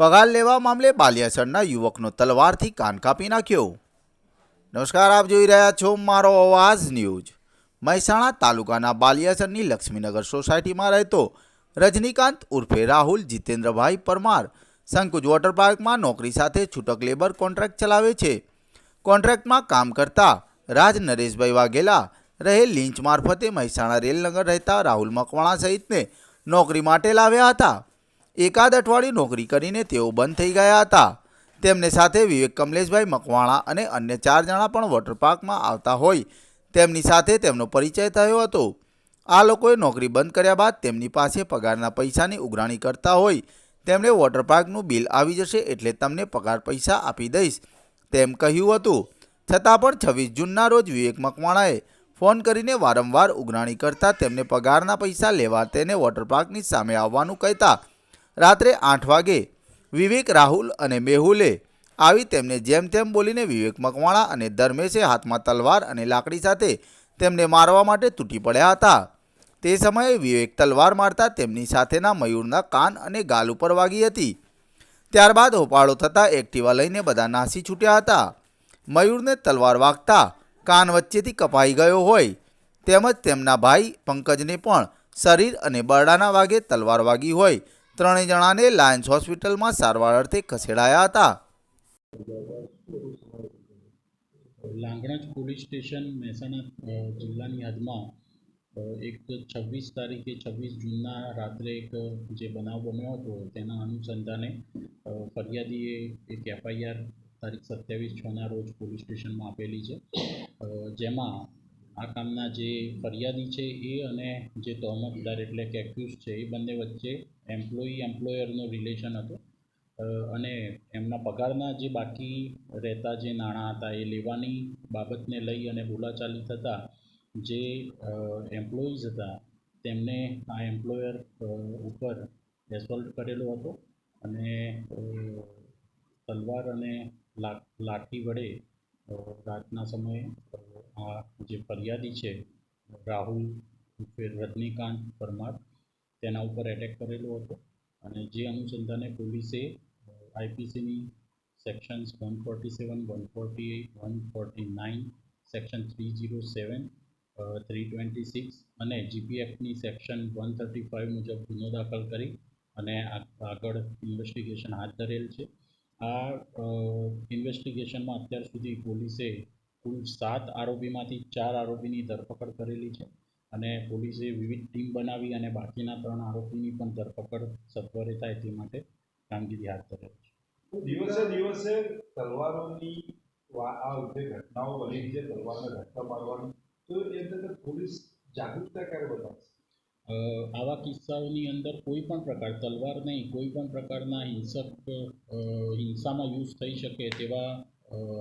પગાર લેવા મામલે બાલિયાસણના યુવકનો તલવારથી કાન કાપી નાખ્યો. નમસ્કાર, આપ જોઈ રહ્યા છો મારો અવાજ ન્યૂઝ. મહેસાણા તાલુકાના બાલિયાસણની લક્ષ્મીનગર સોસાયટીમાં રહેતો રજનીકાંત ઉર્ફે રાહુલ જીતેન્દ્રભાઈ પરમાર સંકુજ વોટર પાર્કમાં નોકરી સાથે છૂટક લેબર કોન્ટ્રાક્ટ ચલાવે છે. કોન્ટ્રાક્ટમાં કામ કરતા રાજ નરેશભાઈ વાઘેલા રહે લીંચ મારફતે મહેસાણા રેલનગર રહેતા રાહુલ મકવાણા સહિતને નોકરી માટે લાવ્યા હતા. એકાદ અઠવાડિયું નોકરી કરીને તેઓ બંધ થઈ ગયા હતા. તેમને સાથે વિવેક કમલેશભાઈ મકવાણા અને અન્ય ચાર જણા પણ વોટર પાર્કમાં આવતા હોય. તેમની સાથે તેમનો પરિચય થયો હતો. આ લોકોએ નોકરી બંધ કર્યા બાદ તેમની પાસે પગારના પૈસાની ઉઘરાણી કરતા હોય. તેમણે વોટર પાર્કનું બિલ આવી જશે એટલે તમને પગાર પૈસા આપી દઈશ. તેમ કહ્યું હતું. છતાં પણ છવ્વીસ જૂનના રોજ વિવેક મકવાણાએ ફોન કરીને વારંવાર ઉઘરાણી કરતા તેમને પગારના પૈસા લેવા તેને વોટર પાર્કની સામે આવવાનું કહેતા રાત્રે આઠ વાગે વિવેક, રાહુલ અને મેહુલે આવી તેમને જેમ તેમ બોલીને વિવેક મકવાણા અને ધર્મેશે હાથમાં તલવાર અને લાકડી સાથે તેમને મારવા માટે તૂટી પડ્યા હતા. તે સમયે વિવેક તલવાર મારતા તેમની સાથેના મયુરના કાન અને ગાલ ઉપર વાગી હતી. ત્યારબાદ હોપાળો થતાં એક્ટિવા લઈને બધા નાસી છૂટ્યા હતા. મયુરને તલવાર વાગતા કાન વચ્ચેથી કપાઈ ગયો હોય તેમજ તેમના ભાઈ, પંકજને પણ શરીર અને બરડાના વાગે તલવાર વાગી હોય ત્રણેય જણાને લાયન્સ હોસ્પિટલમાં સારવાર અર્થે ખસેડાયા હતા. લાંગણજ પોલીસ સ્ટેશન મહેસાણા જિલ્લાની હદમાં એક છવ્વીસ તારીખે છવ્વીસ જૂનના રાત્રે એક જે બનાવ બન્યો હતો તેના અનુસંધાને ફરિયાદીએ એક એફઆઈઆર તારીખ સત્યાવીસ છના રોજ પોલીસ સ્ટેશનમાં આપેલી છે. જેમાં આ કામના જે ફરિયાદી છે એ અને જે તહોમતદાર એટલે કે એક્યુઝ છે, એ બંને વચ્ચે એમ્પ્લોયી એમ્પ્લોયરનો રિલેશન હતો. અને એમના પગારના જે બાકી રહેતા જે નાણાં હતા એ લેવાની બાબતને લઈ અને બોલાચાલી થતાં જે એમ્પ્લોઈઝ હતા તેમને આ એમ્પ્લોયર ઉપર એસોલ્ટ કરેલો હતો અને તલવાર અને લાઠી વડે રાતના સમયે આ જે ફરિયાદી છે, રાહુલ રજનીકાંત, પરમાર, તેના ઉપર એટેક કરેલો હતો અને જે અનુસંધાને પોલીસે આઈપીસીની sections one forty seven one forty eight one forty nine section three zero seven three twenty six અને જીપીએફની સેક્શન વન થર્ટી ફાઇવ મુજબ ગુનો દાખલ કરી અને આગળ ઇન્વેસ્ટિગેશન હાથ ધરેલ છે. આ ઇન્વેસ્ટિગેશનમાં અત્યાર સુધી પોલીસે કુલ સાત આરોપીમાંથી ચાર આરોપીની ધરપકડ કરેલી છે અને પોલીસે વિવિધ ટીમ બનાવી અને બાકીના ત્રણ આરોપીની પણ ધરપકડ સત્વરે થાય તે માટે કામગીરી હાથ ધરેલ છે. દિવસે દિવસે તલવારોની આ રીતે ઘટનાઓ બની છે, તલવારને ધક્કા મારવાની. તો એ અંદર પોલીસ જાગૃતતા ક્યારે બતાવશે આવા કિસ્સાઓની અંદર કોઈ પણ પ્રકાર, તલવાર નહીં, કોઈ પણ પ્રકારના હિંસક હિંસામાં યુઝ થઈ શકે તેવા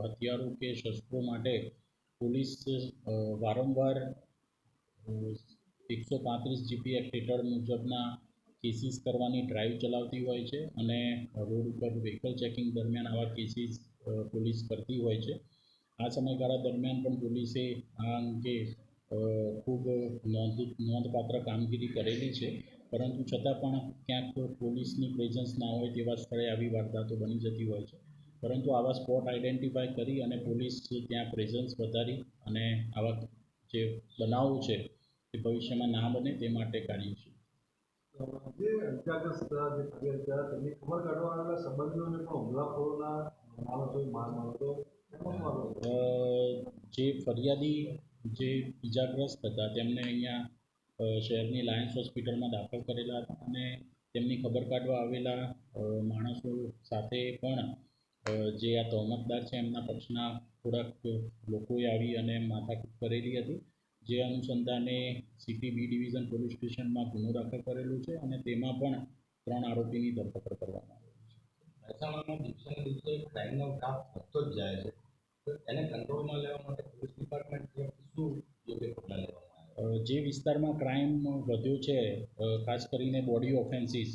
હથિયારો કે શસ્ત્રો માટે પોલીસ વારંવાર એકસો પાંત્રીસ જીપી એક્ટ હેઠળ મુજબના કેસીસ કરવાની ડ્રાઈવ ચલાવતી હોય છે અને રોડ ઉપર વ્હીકલ ચેકિંગ દરમિયાન આવા કેસીસ પોલીસ કરતી હોય છે. આ સમયગાળા દરમિયાન પણ પોલીસે આ અંગે ખૂબ નોંધ નોંધપાત્ર કામગીરી કરેલી છે. પરંતુ છતાં પણ ક્યાંક પોલીસની પ્રેઝન્સ ના હોય તેવા સ્થળે આવી વારદાતો બની જતી હોય છે. પરંતુ આવા સ્પોટ આઈડેન્ટિફાય કરી અને પોલીસ ત્યાં પ્રેઝન્સ વધારી અને આવા જે બનાવો છે તે ભવિષ્યમાં ના બને તે માટે કાર્ય છે. જે અજાગ્રસ્ત જે હતા તેમની ખબર કાઢવા આવેલા સંબંધીઓને પણ હુમલાખોરોના માર મારતો જે ફરિયાદી જે ઇજાગ્રસ્ત હતા, તેમને અહીંયા શહેરની લાયન્સ હોસ્પિટલમાં દાખલ કરેલા હતા અને તેમની ખબર કાઢવા આવેલા માણસો સાથે પણ જે આ તહોમતદાર છે, એમના પક્ષના થોડાક લોકોએ આવી અને માથાકૂટ કરેલી હતી, જે અનુસંધાને સિટી બી ડિવિઝન પોલીસ સ્ટેશનમાં ગુનો દાખલ કરેલો છે અને તેમાં પણ ત્રણ આરોપીની ધરપકડ કરવામાં આવી છે. દિવસે ને દિવસે ક્રાઇમનો ગ્રાફ વધતો જ જાય છે. એને કંટ્રોલમાં લેવા માટે પોલીસ ડિપાર્ટમેન્ટ જે વિસ્તારમાં ક્રાઇમ વધ્યો છે ખાસ કરીને બોડી ઓફેન્સીસ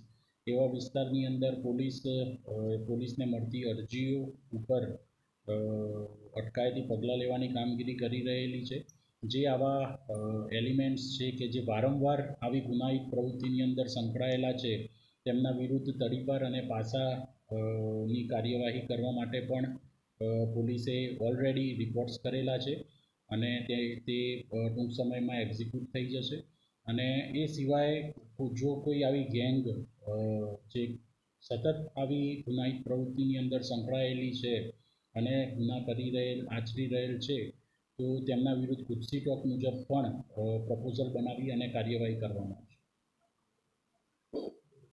એવા વિસ્તારની અંદર પોલીસ પોલીસને મળતી અરજીઓ ઉપર અટકાયતી પગલાં લેવાની કામગીરી કરી રહેલી છે. જે આવા એલિમેન્ટ્સ છે કે જે વારંવાર આવી ગુનાહિત પ્રવૃત્તિની અંદર સંકળાયેલા છે, તેમના વિરુદ્ધ તડીપાર અને પાસા ની કાર્યવાહી કરવા માટે પણ પોલીસે ઓલરેડી રિપોર્ટ્સ કરેલા છે. અને તે તે ટૂંક સમયમાં એક્ઝિક્યુટ થઈ જશે. અને એ સિવાય જો કોઈ આવી ગેંગ જે સતત આવી ગુનાહિત પ્રવૃત્તિની અંદર સંકળાયેલી છે અને ગુના કરી રહેલ, આચરી રહેલ છે, તો તેમના વિરુદ્ધ કુત્સી ટોક મુજબ પણ પ્રપોઝલ બનાવી અને કાર્યવાહી કરવામાં આવશે.